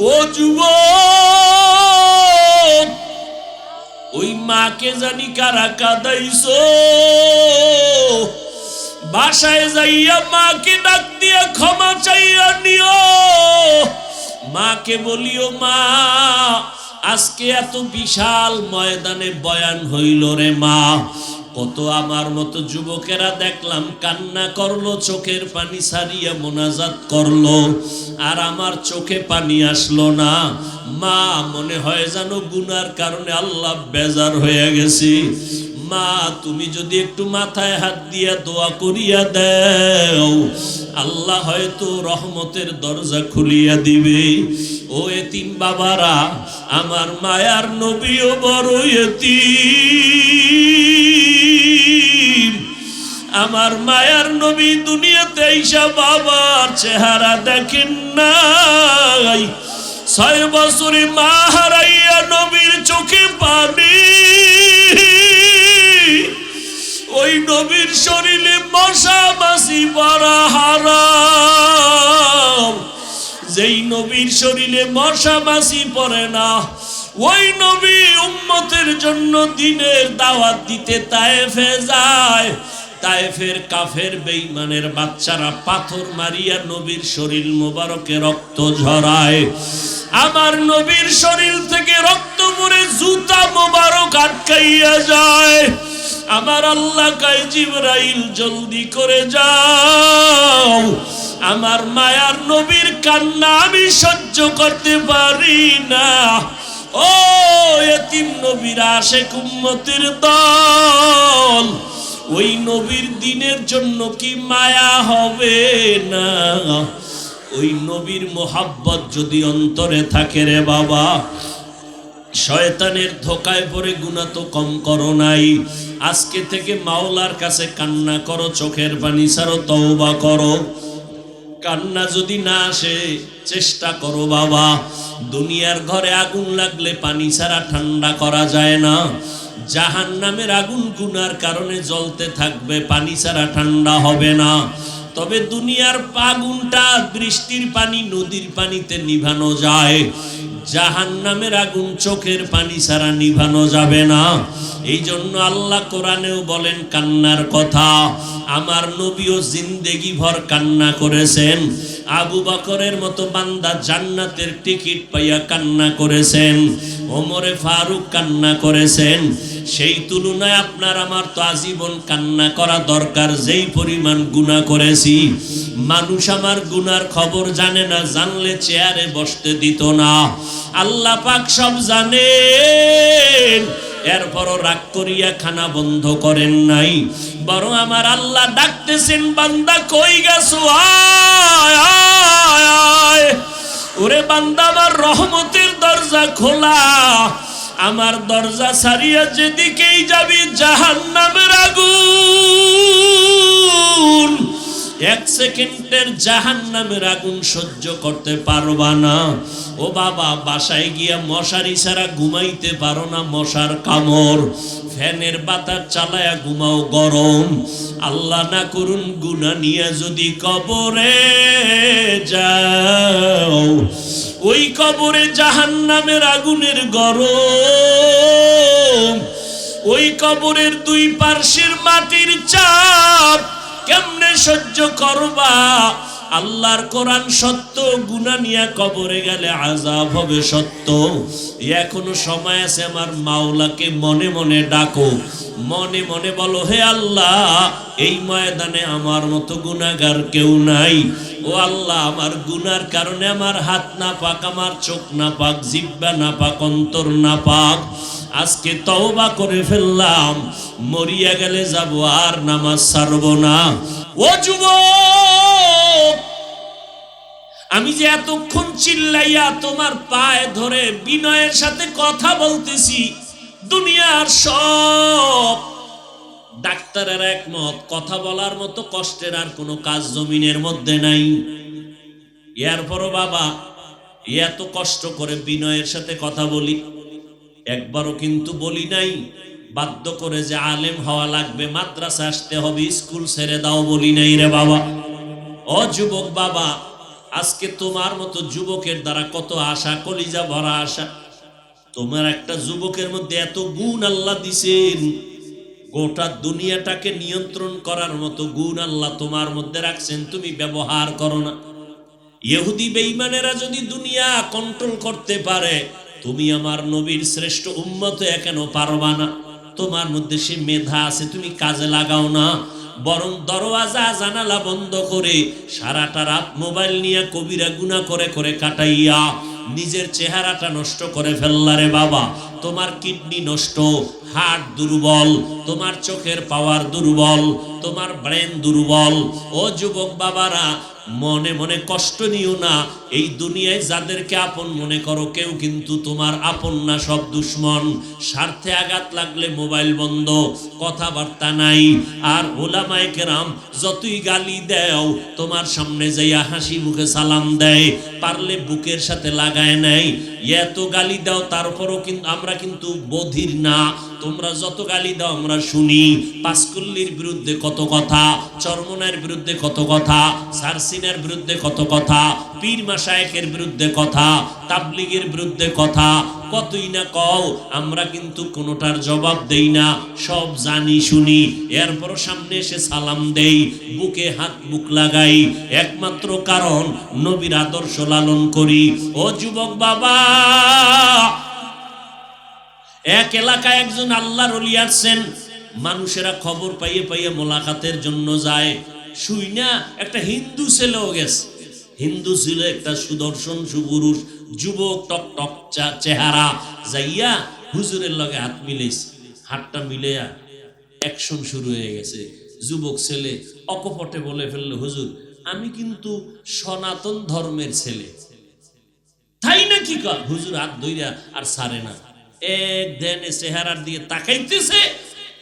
ও যুব ওই মাকে জানি কারা কাদাইছো? বাসায় যাইয়া মাকে ডাক দিয়া ক্ষমা চাইয়া নিও। মাকে বলিও, মা, আজকে এত বিশাল ময়দানে বয়ান হইল রে মা। কত আমার মতো যুবকেরা দেখলাম কান্না করল, চোখের পানি সারিয়া মোনাজাত করল, আর আমার চোখে পানি আসলো না। মা, মনে হয় যেন গুনার কারণে আল্লাহ বেজার হয়ে গেছি। মা, তুমি যদি একটু মাথায় হাত দিয়া দোয়া করিয়া দেও, আল্লাহ হয়তো রহমতের দরজা খুলিয়া দিবে। ও এতিম বাবারা, আমার মায়ার নবীও বড় এতিম। আমার মায়ার নবী দুনিয়াতে ঈশা বাবার চেহারা দেখেন নাই। ছয় বছরে মা হারাইয়া নবীর চোখে পানি। ওই নবীর শরীরে মশা মাসি পরা হারাম। যেই নবীর শরীরে মশা মাসি পড়ে না, ওই নবী উম্মতের জন্য দিনের দাওয়াত দিতে তায়েফে যায়। তায়েফের কাফের বেঈমানের বাচ্চারা পাথর মারিয়া নবীর শরীর মোবারকে রক্ত ঝরায়। আমার নবীর শরীর থেকে রক্ত পরে জুতা মোবারক আটকাইয়া যায়। আমার আল্লাহ কাই জিবরাইল, জলদি করে যাও। আমার মায়ার নবীর কান্না আমি সহ্য করতে পারি না। ও এতিম নবীর আশে কুম্মতির দল ওই নবীর দিনের জন্য কি মায়া হবে না? ওই নবীর মোহাব্বত যদি অন্তরে থাকে রে বাবা, শয়তানের ধোকায় পড়ে গুণা তো কম করো নাই। আজকে থেকে মাওলার কাছে কান্না করো, চোখের পানি ছাড়ো, তওবা করো। কান্না যদি না আসে, চেষ্টা করো বাবা। দুনিয়ার ঘরে আগুন লাগলে পানি ছাড়া ঠান্ডা করা যায় না। জাহান নামের আগুন গুনার কারণে জ্বলতে থাকবে, পানি ছাড়া ঠান্ডা হবে না। তবে দুনিয়ার পাগুনটা বৃষ্টির পানি, নদীর পানিতে নিভানো যায়। জাহান নামের আগুন চোখের পানি ছাড়া নিভানো যাবে না। এই জন্য আল্লাহ কোরআনেও বলেন, কান্নার কথা, আমার নবীও জিন্দেগি ভর কান্না করেছেন। আবু বকরের মতো বান্দা জান্নাতের টিকিট পাইয়া কান্না করেছেন। ওমরে ফারুক কান্না করেছেন। সেই তুলনায় আপনার আমার তো আজীবন কান্না করা দরকার, যেই পরিমাণ গুণা করেছি। মানুষ আমার গুনার খবর জানে না, জানলে চেয়ারে বসতে দিত না। আল্লাহ পাক সব জানেন। এরপরও রাগ করিয়া খানা বন্ধ করেন নাই। বরং আমার আল্লাহ ডাকতেছেন, বান্দা কই গেছো? ওরে বান্দা, আমার রহমতের দরজা খোলা। আমার দরজা সারিয়া যেদিকেই যাবি জাহান নামের সেকেন্ডের জাহান নামের আগুন সহ্য করতে পারবা না। ও বাবা, বাসায় গিয়া মশারি ছাড়া ঘুমাইতে পারো না মশার কামড়। ফ্যানের বাতাস চালায়া ঘুমাও গরম। আল্লাহ না করুন গুনা নিয়ে যদি কবরে যাও। ওই কবরে জাহান নামের আগুনের গরম। ওই কবরের দুই পার্শ্বের মাটির চাপ কেমনে সহ্য করবা? আল্লাহর কোরআন সত্য গুনা নিয়ে কবরে গেলে আজাব হবে সত্য। এখনও সময় আছে আমার মাওলাকে মনে মনে ডাকো। মনে মনে বলো, হে আল্লাহ, এই ময়দানে আমার মতো গুনাগার কেউ নাই। ও আল্লাহ, আমার গুনার কারণে আমার হাত না পাক আমার চোখ না পাক জিব্বা না পাক অন্তর না পাক আজকে তওবা করে ফেললাম, মরিয়া গেলে যাব আর নামাজ ছাড়ব না। ও যুবক আমি যে এতক্ষণ চিল্লাইয়া তোমার পায়ে ধরে বিনয়ের সাথে কথা বলতেছি, দুনিয়ার সব ডাক্তারের একমত, কথা বলার মতো কষ্টের আর কোনো কাজ জমিনের মধ্যে নাই। এরপরও বাবা, এত কষ্ট করে বিনয়ের সাথে কথা বলি, একবারও কিন্তু বলি নাই, বাধ্য করে যে আলেম হওয়া লাগবে, মাদ্রাসা আসতে হবে, স্কুল ছেড়ে দাও বলি নাই রে বাবা। অযুবক বাবা আজকে তোমার মতো যুবকের দ্বারা কত আশা, কলিজা ভরা আশা। তোমার একটা যুবকের মধ্যে এত গুণ আল্লাহ দিছেন। গোটা দুনিয়াটাকে নিয়ন্ত্রণ করার মতো গুণ আল্লাহ তোমার মধ্যে রাখছেন, তুমি ব্যবহার করো না। ইহুদি বেঈমানেরা যদি দুনিয়া কন্ট্রোল করতে পারে, তুমি আমার নবীর শ্রেষ্ঠ উম্মত কেন পারবা না? তোমার মধ্যে সে মেধা আছে, তুমি কাজে লাগাও না। বরং দরওয়াজা, জানালা বন্ধ করে সারাটা রাত মোবাইল নিয়ে কবিরা গুণা করে করে কাটাইয়া নিজের চেহারাটা নষ্ট করে ফেললারে বাবা। তোমার কিডনি নষ্ট হার্ট দুর্বল, তোমার চোখের পাওয়ার দুর্বল, তোমার ব্রেন দুর্বল। ও যুবক বাবারা, মনে মনে কষ্ট নিও না এই দুনিয়ায় যাদেরকে আপন মনে করো, কেউ কিন্তু তোমার আপন না, সব দুশ্মন। স্বার্থে আঘাত লাগলে মোবাইল বন্ধ, কথাবার্তা নাই। আর ওলামায়ে কেরাম যতই গালি দেও, তোমার সামনে যাইয়া হাসি মুখে সালাম দেয়, পারলে বুকের সাথে লাগায় নেয়। এত গালি দাও, তারপরও কিন্তু আমরা কিন্তু বধির না। তোমরা যত গালি দাও, আমরা শুনি। পাঁচকুল্লির বিরুদ্ধে কত কথা চরমনের বিরুদ্ধে কত কথা, সারসিনের বিরুদ্ধে কত কথা পীর মাসায়েকের বিরুদ্ধে কথা, তাবলিগের বিরুদ্ধে কথা, কতই না কও, আমরা কিন্তু কোনোটার জবাব দেই না, সব জানি শুনি এরপর সামনে এসে সালাম দেই, বুকে হাত বুক লাগাই, একমাত্র কারণ নবীর আদর্শ লালন করি। ও যুবক বাবা, এক এলাকায় একজন আল্লাহর অলি আসছেন, মানুষেরা খবর পাইয়ে পাইয়ে মোলাকাতের জন্য যায় শুই না একটা হিন্দু ছেলেও গেছে। হিন্দু ছিল একটা সুদর্শন সুপুরুষ, যুবক টক টক চেহারা। যাইয়া হুজুরের লগে হাত মিলেছে হাতটা মিলেয়া অ্যাকশন শুরু হয়ে গেছে। যুবক ছেলে অকপটে বলে ফেলল, হুজুর, আমি কিন্তু সনাতন ধর্মের ছেলে। তাই না কি কর? হুজুর হাত ধইরা আর সারে না। এক ধ্যানে চেহারার দিয়ে তাকাইতেছে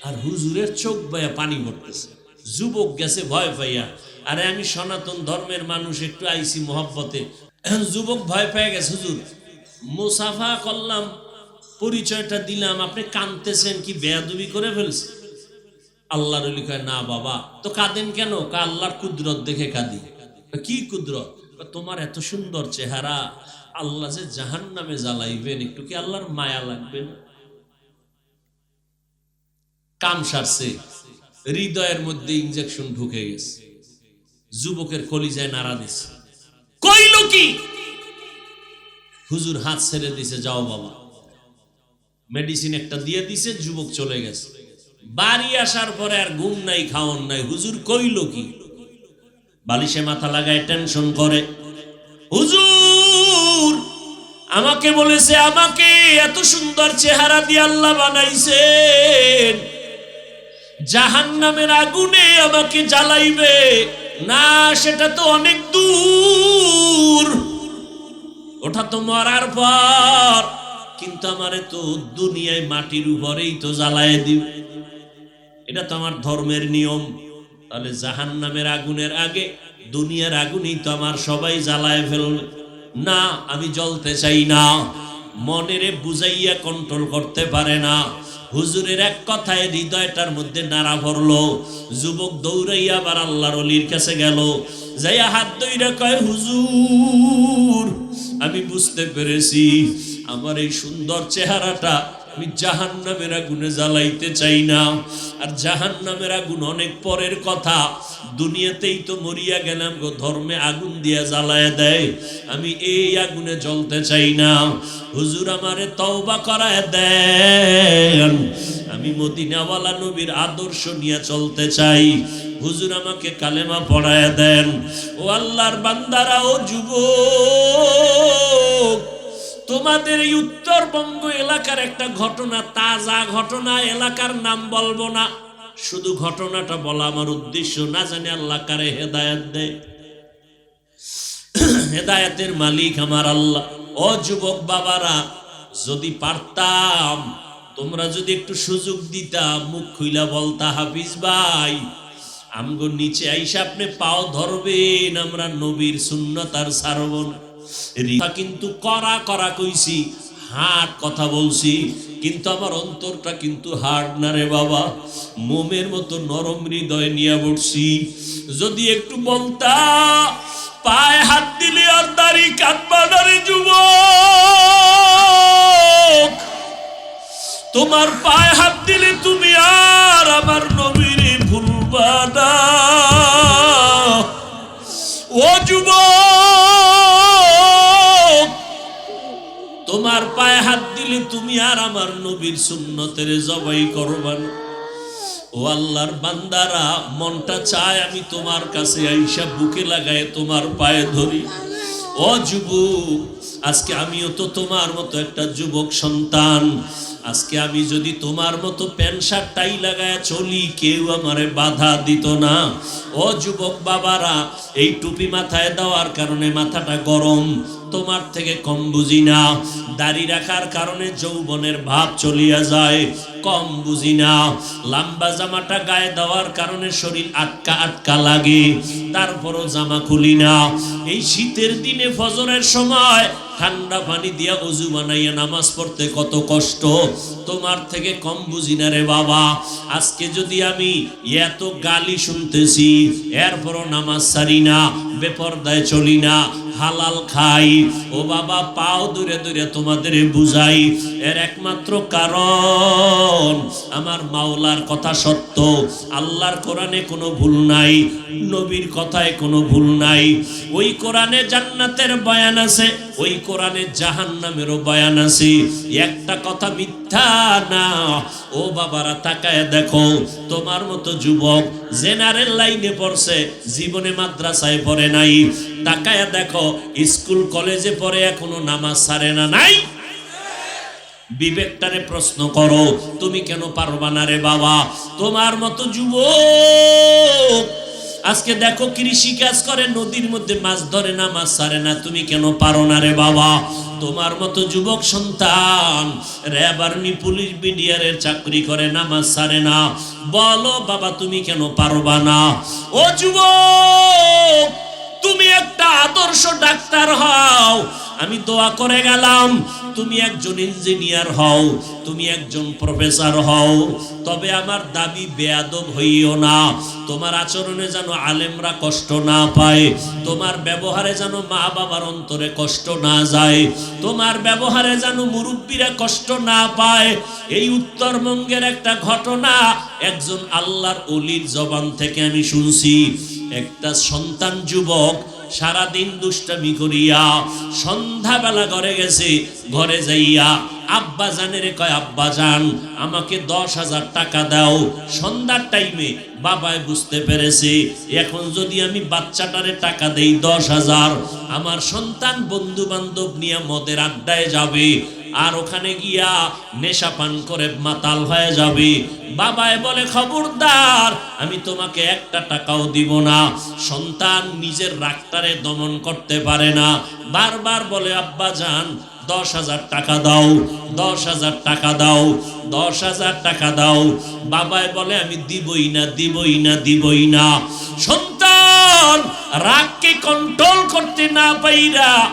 আর হুজুরের চোখ বয়া পানি পড়তেছে। যুবক গেছে ভয় পাইয়া আরে আমি সনাতন ধর্মের মানুষ, একটু আইসি মহব্বতে। যুবক ভয় পেয়ে গেছে, হুজুর। মুসাফা করলাম, পরিচয়টা দিলাম, আপনি কানতেছেন কি বেয়াদবি করে ফেলছে? আল্লাহর কয়, না বাবা। তো কাঁদেন কেন? কা আল্লাহর কুদরত দেখে কাঁদি। কি কুদরত? তোমার এত সুন্দর চেহারা। আল্লাহ যে জাহান নামে জ্বালাইবেন, একটু কি আল্লাহর মায়া লাগবে না? কাম সারছে। হৃদয়ের মধ্যে ইঞ্জেকশন ঢুকে গেছে। যুবকের কলিজায় নাড়া দিছে। কইল কি? হুজুর হাত ছেড়ে দিছে, যাও বাবা। মেডিসিন একটা দিয়ে দিছে, যুবক চলে গেছে। বাড়ি আসার পরে আর ঘুম নাই, খাওন নাই। হুজুর কইল কি? বালিশে মাথা লাগায় টেনশন করে। হুজুর, আমাকে বলেছে, আমাকে এত সুন্দর চেহারা দিয়ে আল্লাহ বানাইছেন। জাহান নামের আগুনে আমাকে জ্বালাইবে। না, সেটা তো অনেক দূর। ওটা তো মরার পর। কিন্তু আমারে তো দুনিয়ায় মাটির উপরেই তো জ্বালায় দিবে। এটা তো আমার ধর্মের নিয়ম। তাহলে জাহান নামের আগুনের আগে, দুনিয়ার আগুনই তো আমার সবাই জ্বালায় ফেলবে। না, আমি জ্বলতে চাই না। মনেরে বুঝাইয়া কন্ট্রোল করতে পারে না। হুজুরের এক কথায় হৃদয়টার মধ্যে নাড়া ভরলো। যুবক দৌড়াইয়া আবার আল্লাহর অলির কাছে গেল। যাইয়া হাত দইরা কয়, হুজুর, আমি বুঝতে পেরেছি, আমার এই সুন্দর চেহারাটা আমি জাহান নামের আগুনে জ্বালাইতে চাই না। আর জাহান নামের আগুন অনেক পরের কথা। দুনিয়াতেই তো মরিয়া গেলাম গো, ধর্মে আগুন দিয়া জ্বালায় দেয়। আমি এই আগুনে জ্বলতে চাই না। হুজুর আমারে তওবা করায় দেন। আমি মদিনাওয়ালা নবীর আদর্শ নিয়ে চলতে চাই। হুজুর আমাকে কালেমা পড়ায় দেন। ও আল্লাহর বান্দারা, ও যুবক তোমাদের এই উত্তরবঙ্গ এলাকার একটা ঘটনা, তাজা ঘটনা, এলাকার নাম বলব না। শুধু ঘটনাটা বলা আমার উদ্দেশ্য, না জানি আল্লাহ কারে হেদায়াত দেয়। হেদায়াতের মালিক আমার আল্লাহ। ও যুবক বাবারা, যদি পারতাম, তোমরা যদি একটু সুযোগ দিতাম মুখ খুইলা বলতা, হাফিজ ভাই, আমগো নিচে আইসা আপনি পাও ধরবেন, আমরা নবীর সুন্নত আর সারব না। রিফা কিন্তু করা করা কইছি হাট কথা বলছি, কিন্তু আমার অন্তরটা কিন্তু হার্ড না রে বাবা। মোমের মতো নরম হৃদয় নিয়ে বসছি, যদি একটু বলতা, পায়ে হাত দিলে আর দাড়ি কাটবাডারে যুব তোমার পায়ে হাত দিলে তুমি আর আমার নবীরে আর আমার নবীর সুন্নতের জবাই করবা না ও আল্লাহর বান্দারা, মনটা চায় আমি তোমার কাছে আইসা বুকে লাগায় তোমার পায়ে ধরি। ও যুবক, আজকে আমিও তো তোমার মতো একটা যুবক সন্তান। আজকে আমি যদি তোমার মতো প্যান্ট শার্ট, টাই লাগায় চলি, কেউ আমারে বাধা দিত না। ও যুবক বাবারা, এই টুপি মাথায় দেওয়ার কারণে মাথাটা গরম। তোমার থেকে কম বুঝি না। দাড়ি রাখার কারণে যৌবনের ভাব চলিয়া যায়, কম বুঝি না। লম্বা জামাটা গায়ে দেওয়ার কারণে শরীর আটকা আটকা লাগে, তারপরও জামা খুলি না। এই শীতের দিনে ফজরের সময় ঠান্ডা পানি দিয়া অজু বানাইয়া নামাজ পড়তে কত কষ্ট। তোমার থেকে কম বুঝি না রে বাবা। আজকে যদি আমি এত গালি শুনতেছি, এরপরও নামাজ সারি না, বেপরদায় চলি না হালাল খাই। ও বাবা, পাও দূরে দূরে তোমাদের বুঝাই। এর একমাত্র কারণ, আমার মাওলার কথা সত্য। আল্লাহর কোরআনে কোনো ভুল নাই, নবীর কথায় কোনো ভুল নাই। ওই কোরআনে জান্নাতের বয়ান আছে, ওই কোরআনে জাহান্নামেরও বয়ান আছে। একটা কথা মিথ্যা না। ও বাবারা, তাকায় দেখো, তোমার মতো যুবক জেনারেল লাইনে পড়ছে, জীবনে মাদ্রাসায় পড়ে নাই। তাকায় দেখো, স্কুল, কলেজে পড়ে এখনও নামাজ সারে না নাই? বিবেকটারে প্রশ্ন করো, তুমি কেন পারবা না রে বাবা? তোমার মতো যুবক। আজকে দেখো, কৃষি কাজ করে, নদীর মধ্যে মাছ ধরে না মাছ ছাড়ে না। তুমি কেন পারো না রে বাবা? তোমার মতো যুবক সন্তান, র্যাব, আর্মি, পুলিশ, বিডিআরের চাকরি করে না মাছ ছাড়ে না। বলো, বাবা, তুমি কেন পারবা না? ও যুবক তুমি একটা আদর্শ ডাক্তার হও। আমি দোয়া করে গেলাম, তুমি একজন ইঞ্জিনিয়ার হও, তুমি একজন প্রফেসর হও। তবে আমার দাবি বেয়াদব হইও না। তোমার আচরণে যেন আলেমরা কষ্ট না পায়, তোমার ব্যবহারে যেন মা বাবার অন্তরে কষ্ট না যায়, তোমার ব্যবহারে যেন মুরব্বীরা কষ্ট না পায়। এই উত্তরবঙ্গের একটা ঘটনা একজন আল্লাহর অলির জবান থেকে আমি শুনছি। একটা সন্তান যুবক সারাদিন দুষ্টামি করিয়া সন্ধ্যাবেলা ঘরে গেছে, ঘরে যাইয়া আব্বা জানের কয়, আব্বা জান, আমাকে দশ হাজার টাকা দাও, সন্ধ্যার টাইমে বাবায় বুঝতে পেরেছে, এখন যদি আমি বাচ্চাটারে টাকা দেই দশ হাজার, আমার সন্তান বন্ধু বান্ধব নিয়ে মদের আড্ডায় যাবে আর ওখানে গিয়া নেশা পান করে মাতাল হয়ে যাবে। বাবায় বলে, খবরদার, আমি তোমাকে একটা টাকাও দিব না। সন্তান নিজের রাগটারে দমন করতে পারে না। বারবার বলে, আব্বা যান দশ হাজার টাকা দাও, দশ হাজার টাকা দাও, দশ হাজার টাকা দাও। বাবায় বলে, আমি দিবই না দিবই না দিবই না। সন্তান রাগকে কন্ট্রোল করতে না পাইরা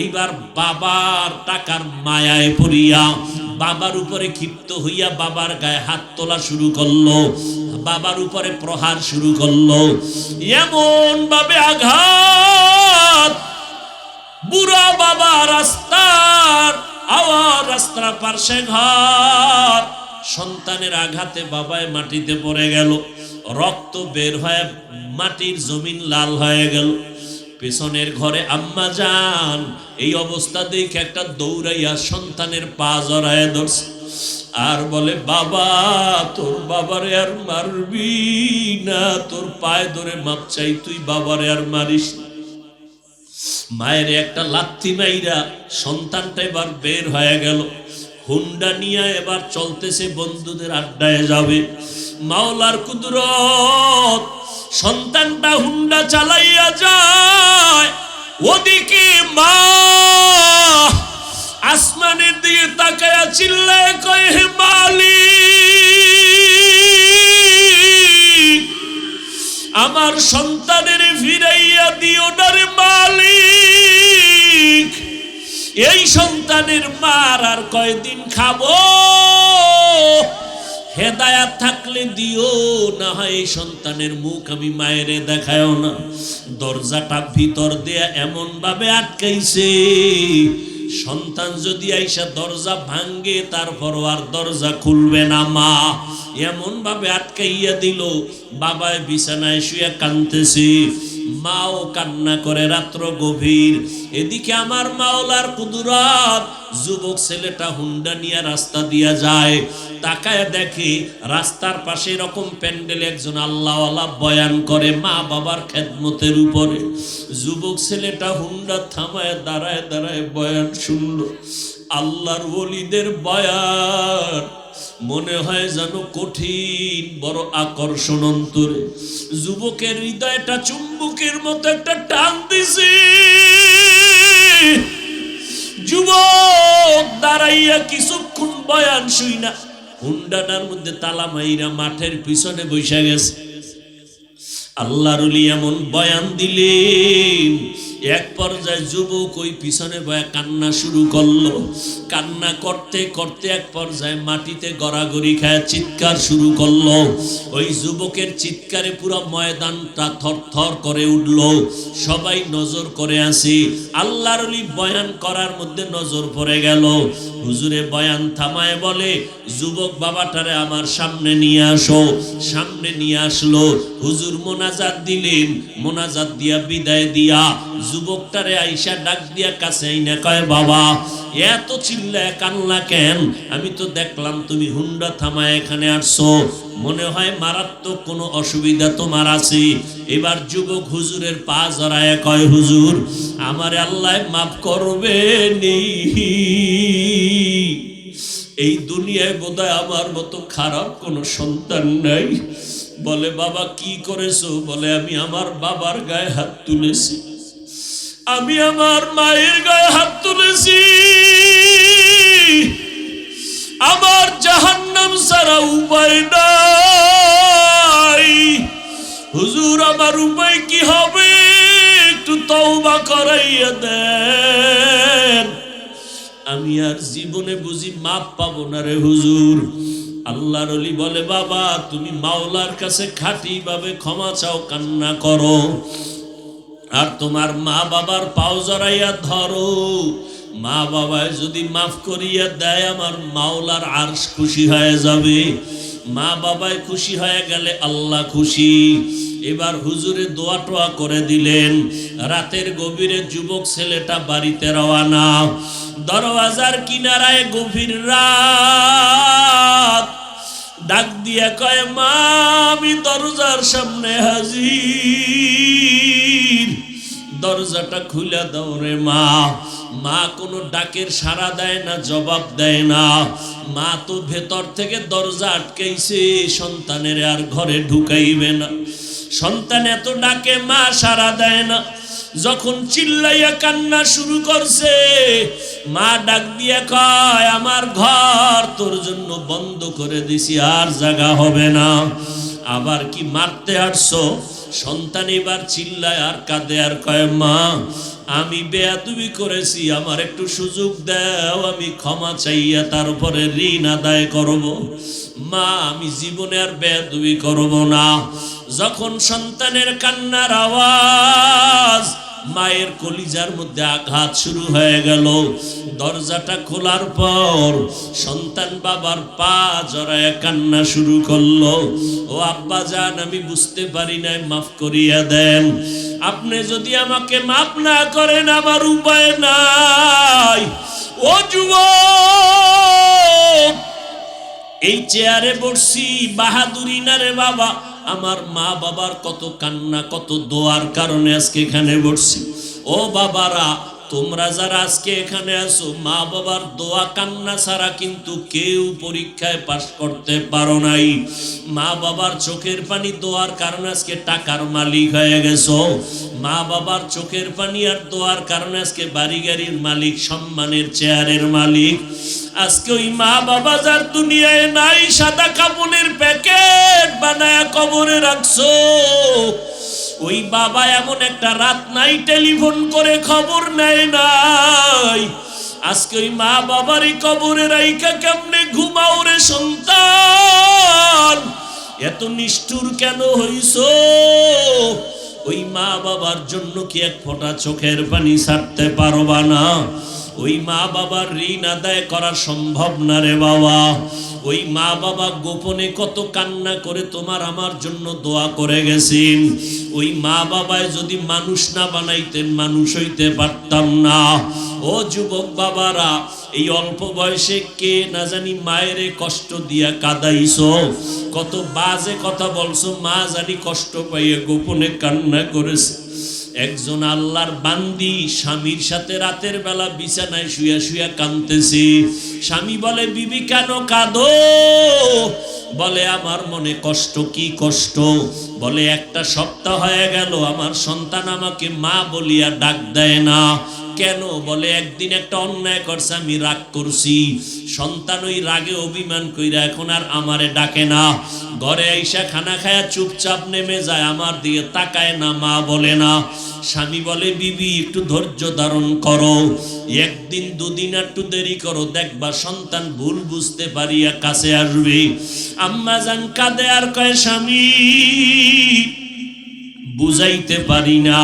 এইবার বাবার টাকার মায়ায় পড়িয়া বাবার উপরে ক্ষিপ্ত হইয়া বাবার গায়ে হাত তোলা শুরু করল, বাবার উপরে প্রহার শুরু করল। এমন ভাবে আঘাত, বুড়া বাবা রাস্তার, আওয়ার রাস্তার পার্শ্বে ঘর। সন্তানের আঘাতে বাবায় মাটিতে পড়ে গেল, রক্ত বের হয়ে মাটির জমিন লাল হয়ে গেল। পেছনের ঘরে আম্মা যান। এই অবস্থা দেখে একটা দৌড়াইয়া সন্তানের পা জড়ায় ধরছে। আর বলে, বাবা, তোর বাবারে আর মারবি না। তোর পায়ে ধরে মাপ চাই, তুই বাবারে আর মারিস মায়ের একটা লাথি মাইরা সন্তানটা এবার বের হয়ে গেল। হুন্ডা নিয়ে এবার চলতেছে বন্ধুদের আড্ডায় যাবে। মাওলার কুদরত সন্তানটা হুন্ডা চালাইয়া যায়। ওদিকে মা আসমানের দিকে তাকায়া চিল্লায় কয়, হে মালিক, আমার সন্তানের ফিরাইয়া দিও না রে মালিক। এই সন্তানের মার আর কয়দিন খাব? হেদায়াত থাকলে দিও, না হয় এই সন্তানের মুখ আমি মায়েরে দেখায়ও না। দরজাটা ভিতর দেয়া এমন ভাবে আটকাইছে, সন্তান যদি আইসা দরজা ভাঙ্গে তারপর আর দরজা খুলবে না মা। এমন ভাবে আটকাইয়া দিল, বাবায় বিছানায় শুয়ে কানতেছে মাও কান্না করে রাত্র গভীর। এদিকে আমার মাওলার কুদুরাত, যুবক ছেলেটা হুন্ডা নিয়ে রাস্তা দিয়া যায়। তাকায় দেখে রাস্তার পাশে এরকম প্যান্ডেল একজন আল্লাহওয়ালা বয়ান করে মা বাবার খেদমতের উপরে। যুবক ছেলেটা হুন্ডা থামায় দাঁড়ায় দাঁড়ায় বয়ান শুনলো। আল্লাহর ওলিদের বয়ান মনে হয় যেন কঠিন, বড় আকর্ষণ অন্তরে। যুবকের হৃদয়টা চুম্বকের মতো একটা টান দিছে। যুবক দাঁড়াইয়া কিছুক্ষণ বয়ান শুই না। হুন্ডাটার মধ্যে তালা মাইরা মাঠের পিছনে বৈশা গেছে। আল্লাহর ওলি এমন বয়ান দিলেন এক পর্যায়ে যুবক ওই পিছনে বয়া কান্না শুরু করল। কান্না করতে করতে এক পর্যায়ে মাটিতে গড়াগড়ি খায় চিৎকার শুরু করল। ওই যুবকের চিৎকারে পুরো ময়দানটা থরথর করে উঠল। সবাই নজর করে আসি। আল্লাহর বয়ান করার মধ্যে নজর পড়ে গেল। হুজুরে বয়ান থামায় বলে, যুবক বাবাটারে আমার সামনে নিয়ে আসো। সামনে নিয়ে আসলো। হুজুর মোনাজাত দিলেন। মোনাজাত দিয়া বিদায় দিয়া যুবকটারে আইসা ডাক দিয়া কাছে আইনা কয়, বাবা, এত চিল্লায় কান্না কেন? আমি তো দেখলাম তুমি হুন্ডা থামায় এখানে আসছো। মনে হয় মারাত্মক কোনো অসুবিধা তোমার আছে? এবার যুবক হুজুরের পা জড়ায় কয়, হুজুর, আমার আল্লাহ মাফ করবে নি এই দুনিয়ায় বোধহয় আমার মতো খারাপ কোনো সন্তান নাই। বলে, বাবা, কি করেছ? বলে, আমি আমার বাবার গায়ে হাত তুলেছি। আমি আমার মায়ের গায়ে হাত তুলেছি। আমার জাহান্নাম সারা উপায় নাই। হুজুর, আমার উপায় কি হবে? একটু তওবা করাইয়া দেন। আমি আর জীবনে বুঝি মাপ পাবো না রে হুজুর। আল্লাহর অলি বলে, বাবা, তুমি মাওলার কাছে খাঁটি ভাবে ক্ষমা চাও, কান্না করো। আর তোমার মা বাবার পাও জড়াইয়া ধরো। মা বাবায় যদি মাফ করিয়া দেয়, আমার মাওলার আরশ খুশি হয়ে যাবে। মা বাবায় খুশি হয়ে গেলে আল্লাহ খুশি। এবার হুজুরে দোয়া টোয়া করে দিলেন, রাতের গভীরে যুবক ছেলেটা বাড়িতে রওয়ানা। দরওয়াজার কিনারায় গভীর রাত। ডাক দিয়া কয়, মা, আমি দরজার সামনে হাজির। দরজাটা খুলে রে মা। মা কোনো ডাকের সাড়া দেয় না, জবাব দেয় না। মা তো ভেতর থেকে দরজা আটকাইছে, সন্তানের আর ঘরে ঢুকাইবে না। সন্তান এত ডাকে, মা সাড়া দেয় না। যখন চিল্লাইয়া কান্না শুরু করছে, মা ডাক দিয়ে কয়, আমার ঘর তোর জন্য বন্ধ করে দিছি, আর জায়গা হবে না। আবার কি মারতে আসছো সন্তান এবার চিল্লায়, আর কাঁদে, আর কয়, মা, আমি বেয়াদুবি করেছি, আমার একটু সুযোগ দাও, আমি ক্ষমা চাইয়া তারপরে ঋণ আদায় করব। মা, আমি জীবনে আর বেয়াদুবি করব না। যখন সন্তানের কান্নার আওয়াজ মায়ের কলিজার মধ্যে আঘাত শুরু হয়ে গেল। দরজাটা খোলার পর সন্তান বাবার পা জড়ায় কান্না শুরু করল। ও আব্বা যান, আমি বুঝতে পারি নাই, মাফ করিয়া দেন। আপনি যদি আমাকে মাফ না করেন, আমার উপায় নাই। ও যুবক! এই চেয়ারে বসছি, বাহাদুরি না রে বাবা। আমার মা বাবার কত কান্না, কত দোয়ার কারণে আজকে এখানে বসছি। ও বাবারা, তোমরা যারা আজকে এখানে আসো মা বাবার দোয়া কান্না ছাড়া কিন্তু কেউ পরীক্ষায় পাশ করতে পারো নাই। মা বাবার চোখের পানি দোয়ার কারণে আজকে টাকার মালিক হয়ে গেছো। মা বাবার চোখের পানি আর দোয়ার কারণে আজকে বাড়ি গাড়ির মালিক, সম্মানের চেয়ারের মালিক। আজকে ওই মা বাবা যার দুনিয়ায় নাই, সাদা কাপড়ের প্যাকেট বানায় কবরে রাখছো। ওই বাবা এমন একটা রাত নাই, টেলিফোন করে খবর নেয় নাই। আজকে ওই মা বাবার এই কবরে রাইকা কেমনে ঘুমাও রে সন্তান? এত নিষ্ঠুর কেন হইছ? ওই মা বাবার জন্য কি এক ফোঁটা চোখের পানি ছাড়তে পারবা না? ওই মা বাবার ঋণ আদায় করা সম্ভব না রে বাবা। ওই মা বাবা গোপনে কত কান্না করে তোমার আমার জন্য দোয়া করে গেছেন। ওই মা বাবায় যদি মানুষ না বানাইতেন, মানুষ হইতে পারতাম না। ও যুবক বাবারা, এই অল্প বয়সে কে না জানি মায়েরে কষ্ট দিয়া কাদাইছো? কত বাজে কথা বলছো, মা জানি কষ্ট পাইয়ে গোপনে কান্না করেছে। একজন আল্লাহর বান্দি স্বামীর সাথে রাতের বেলা বিছানায় শুয়া শুয়া কাঁদতেছে। স্বামী বলে, বিবি, কেন কাঁদো? বলে, আমার মনে কষ্ট, কি কষ্ট? বলে, একটা সপ্তাহ হয়ে গেল, আমার সন্তান আমাকে মা বলিয়া ডাক দেয় না। কেন বলে, একদিন একটা অন্যায় করছে, আমি রাগ করছি। সন্তান ওই রাগে অভিমান কইরা এখন আর আমারে ডাকে না। ঘরে আইসা খানা খায়া চুপচাপ নেমে যায়, আমার দিয়ে তাকায় না, মা বলে না। স্বামী বলে, বিবি, একটু ধৈর্য ধারণ করো। একদিন দুদিন একটু দেরি করো, দেখবা সন্তান ভুল বুঝতে পারিয়া কাছে আসবে। আম্মা জান কাঁদে আর কয়, স্বামী বুঝাইতে পারি না।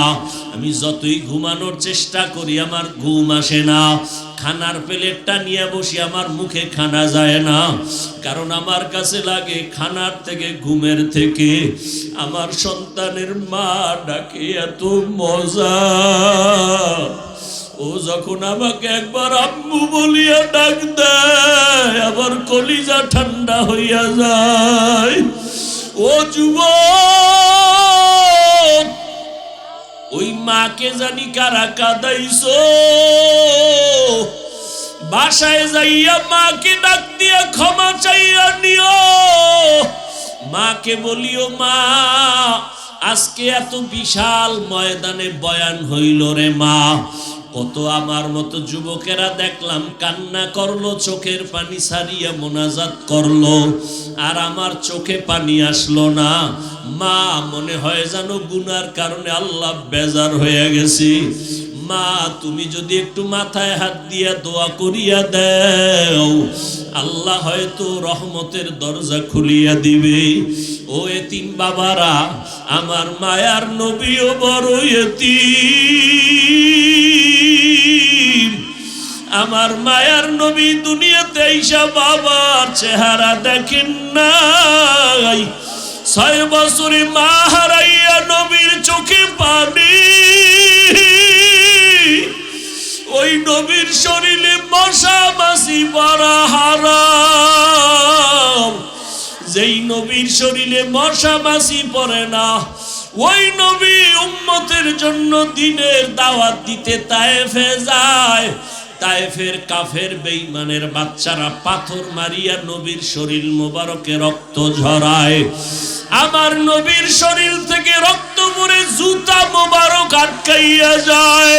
আমি যতই ঘুমানোর চেষ্টা করি, আমার ঘুম আসে না। খানার প্লেটটা নিয়ে বসি, আমার মুখে খানা যায় না। কারণ আমার কাছে লাগে খানার থেকে, ঘুমের থেকে। আমার সন্তানের মা ডাকে, এত মজা। ও যখন আমাকে একবার আম্মু বলিয়া ডাক দেয়, আবার কলিজা ঠান্ডা হইয়া যায়। ও যুবক, ওই মাকে জানি কারা কাদাইছো? বাসায় যাইয়া মাকে ডাক দিয়া ক্ষমা চাইয়া নিও। মাকে বলিও, মা, আজকে এত বিশাল ময়দানে বয়ান হইল রে মা। কত আমার মতো যুবকেরা দেখলাম কান্না করল, চোখের পানি সারিয়া মোনাজাত করল, আর আমার চোখে পানি আসলো না। মা, মনে হয় যেন গুনার কারণে আল্লাহ বেজার হয়ে গেছি। মা, তুমি যদি একটু মাথায় হাত দিয়া দোয়া করিয়া দেও, আল্লাহ হয়তো রহমতের দরজা খুলিয়া দিবে। ও এতিম বাবারা, আমার মায়ার নবীও বড় এতিম। আমার মায়ার নবী দুনিয়াতে ঈশা বাবার চেহারা দেখেন নাই। ছয় বছরে মা হারাইয়া নবীর চোখে পানি। ওই নবীর শরীরে মশা মাসি পরা হারাম। যেই নবীর শরীরে মশা মাসি পড়ে না, ওই নবী উম্মতের জন্য দিনের দাওয়াত দিতে তায়েফে যায়। তায়েফের কাফের বেঈমানের বাচ্চারা পাথর মারিয়া নবীর শরীর মোবারকে রক্ত ঝরায়। আমার নবীর শরীর থেকে রক্ত পরে জুতা মোবারক আটকাইয়া যায়।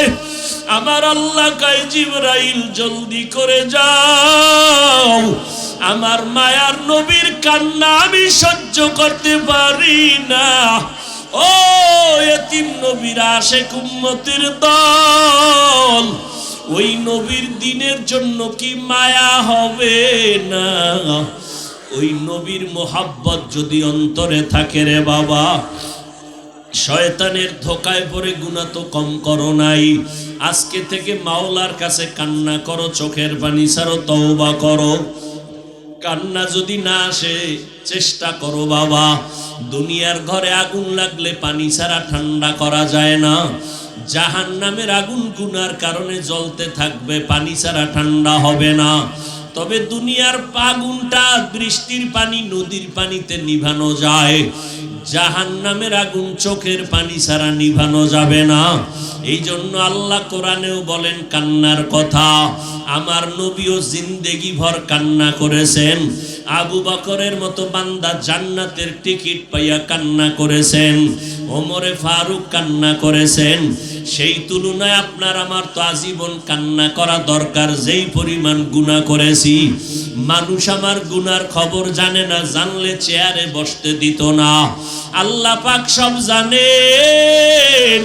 আমার আল্লাহ কাই জিবরাইল, জলদি করে যাও। আমার মায়ার নবীর কান্না আমি সহ্য করতে পারি না। ও এতিম নবীর আশে কুম্মতির দল ওই নবীর দিনের জন্য কি মায়া হবে না? ওই নবীর মোহাব্বত যদি অন্তরে থাকে রে বাবা, শয়তানের ধোকায় পড়ে গুণা তো কম করো নাই। আজকে থেকে মাওলার কাছে কান্না করো, চোখের পানি ছাড়ো, তওবা করো। কান্না যদি না আসে, চেষ্টা করো বাবা। দুনিয়ার ঘরে আগুন লাগলে পানি ছাড়া ঠান্ডা করা যায় না। জাহান নামের আগুন গুনার কারণে জ্বলতে থাকবে, পানি ছাড়া ঠান্ডা হবে না। তবে দুনিয়ার আগুনটা বৃষ্টির পানি, নদীর পানিতে নিভানো যায়। জাহান নামের আগুন চোখের পানি ছাড়া নিভানো যাবে না। এই জন্য আল্লাহ কোরআনেও বলেন, কান্নার কথা, আমার নবীও জিন্দেগি ভর কান্না করেছেন। আবু বকরের মতো বান্দা জান্নাতের টিকিট পাইয়া কান্না করেছেন। ওমরে ফারুক কান্না করেছেন। সেই তুলনায় আপনার আমার তো আজীবন কান্না করা দরকার, যেই পরিমাণ গুণা করেছি। মানুষ আমার গুনার খবর জানে না, জানলে চেয়ারে বসতে দিত না। আল্লাহ পাক সব জানেন,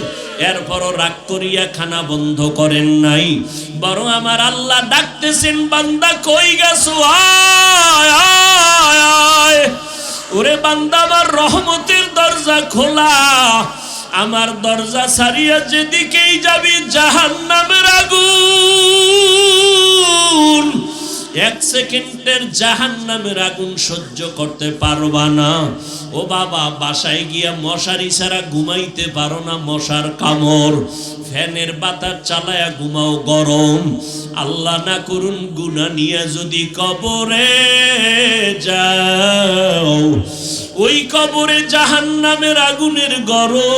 এরপরও রাগ করিয়া খানা বন্ধ করেন নাই। বরং আমার আল্লাহ ডাকতেছেন, বান্দা কই গেছো? ওরে বান্দা, আমার রহমতের দরজা খোলা। আমার দরজা সারিয়া যেদিকেই যাবি জাহান নামের আগুন। এক সেকেন্ডের জাহান নামের আগুন সহ্য করতে পারবা না। ও বাবা, বাসায় গিয়া মশারি ছাড়া ঘুমাইতে পারো না মশার কামড়। ফ্যানের বাতাস চালায়া ঘুমাও গরম। আল্লাহ না করুন গুনা নিয়ে যদি কবরে যাও। ওই কবরে জাহান নামের আগুনের গরম।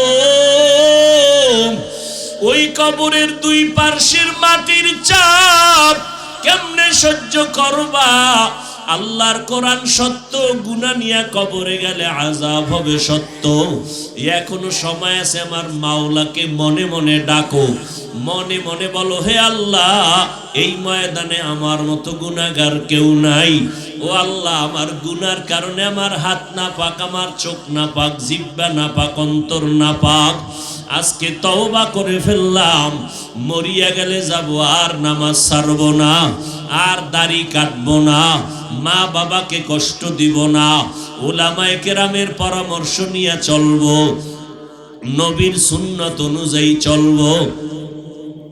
ওই কবরের দুই পার্শ্বের মাটির চাপ কেমনে সহ্য করবা? আল্লাহর কোরআন সত্য গুনা নিয়া কবরে গেলে আজাব হবে সত্য। এখনও সময় আছে আমার মাওলাকে মনে মনে ডাকো, মনে মনে বলো, হে আল্লাহ, এই ময়দানে আমার মতো গুনাহগার কেউ নাই। ও আল্লাহ, আমার গুনার কারণে আমার হাত না পাক আমার চোখ না পাক জিব্বা না পাক অন্তর না পাক আজকে তওবা করে ফেললাম, মরিয়া গেলে যাব, আর নামাজ ছাড়ব না। আর দাড়ি কাটবো না। মা বাবাকে কষ্ট দিব না। ওলামায়ে কেরামের পরামর্শ নিয়ে চলবো। নবীর সুন্নত অনুযায়ী চলবো।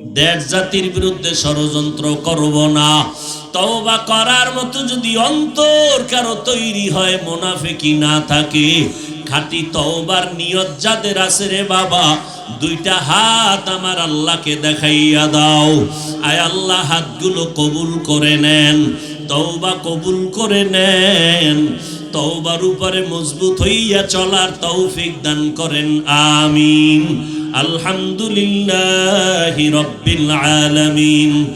দেশ জাতির বিরুদ্ধে ষড়যন্ত্র করব না। তওবা করার মতো যদি অন্তর কারও তৈরি হয় মোনাফেকি না থাকে। খাঁটি তওবার নিয়ত যাদের আছে রে বাবা, দুইটা হাত আমার আল্লাহকে দেখাইয়া দাও। আয় আল্লাহ, হাতগুলো কবুল করে নেন, তওবা কবুল করে নেন। তওবার উপরে মজবুত হইয়া চলার তৌফিক দান করেন, আমিন। আলহামদুলিল্লাহি রব্বিল আলামিন।